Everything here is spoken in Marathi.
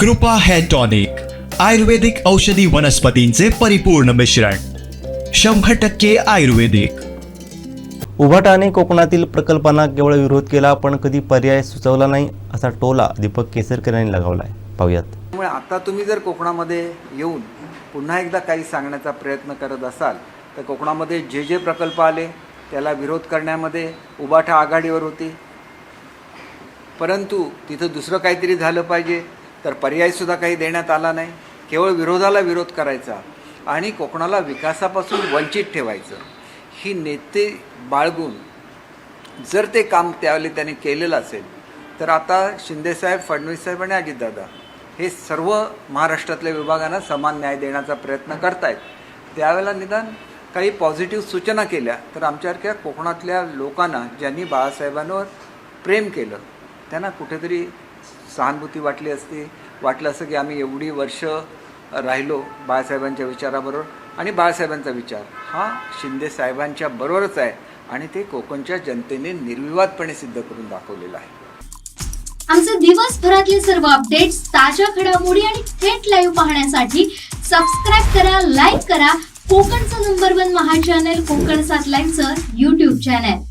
कृपा हेअर टॉनिक आयुर्वेदिक औषधी वनस्पतींचे परिपूर्ण मिश्रण शंभर टक्के आयुर्वेदिक. उभाटाने कोकणातील प्रकल्पांना केवळ विरोध केला पण कधी पर्याय सुचवला नाही असा टोला दीपक केसरकर यांनी लगावला आहे पाहूयात. त्यामुळे आता तुम्ही जर कोकणामध्ये येऊन पुन्हा एकदा काही सांगण्याचा प्रयत्न करत असाल तर कोकणामध्ये जे जे प्रकल्प आले त्याला विरोध करण्यामध्ये उबाठा आघाडीवर होती. परंतु तिथं दुसरं काहीतरी झालं पाहिजे. तर पर्यायसुद्धा काही देण्यात आला नाही. केवळ विरोधाला विरोध करायचा आणि कोकणाला विकासापासून वंचित ठेवायचं. ही नेते बाळगून जर ते काम त्यावेळी त्यांनी केलेलं असेल तर आता शिंदेसाहेब फडणवीससाहेब आणि अजितदादा हे सर्व महाराष्ट्रातल्या विभागांना समान न्याय देण्याचा प्रयत्न करतायत. त्यावेळेला निदान काही पॉझिटिव्ह सूचना केल्या तर आमच्यासारख्या कोकणातल्या लोकांना ज्यांनी बाळासाहेबांवर प्रेम केलं त्यांना कुठेतरी सहानुभूती वाटली असती वाटलं असं की आम्ही एवढी वर्ष राहिलो बाळासाहेबांच्या विचाराबरोबर. आणि बाळासाहेबांचा विचार हा शिंदे साहेबांच्या बरोबरच आहे. आणि ते कोकणच्या जनतेने निर्विवादपणे सिद्ध करून दाखवलेलं आहे. आमचे दिवसभरातले सर्व अपडेट्स ताज्या घडामोडी आणि थेट लाईव्ह पाहण्यासाठी सबस्क्राईब करा लाईक करा. कोकणचं नंबर वन महा चॅनल कोकण सात लाईव्हचं युट्यूब चॅनल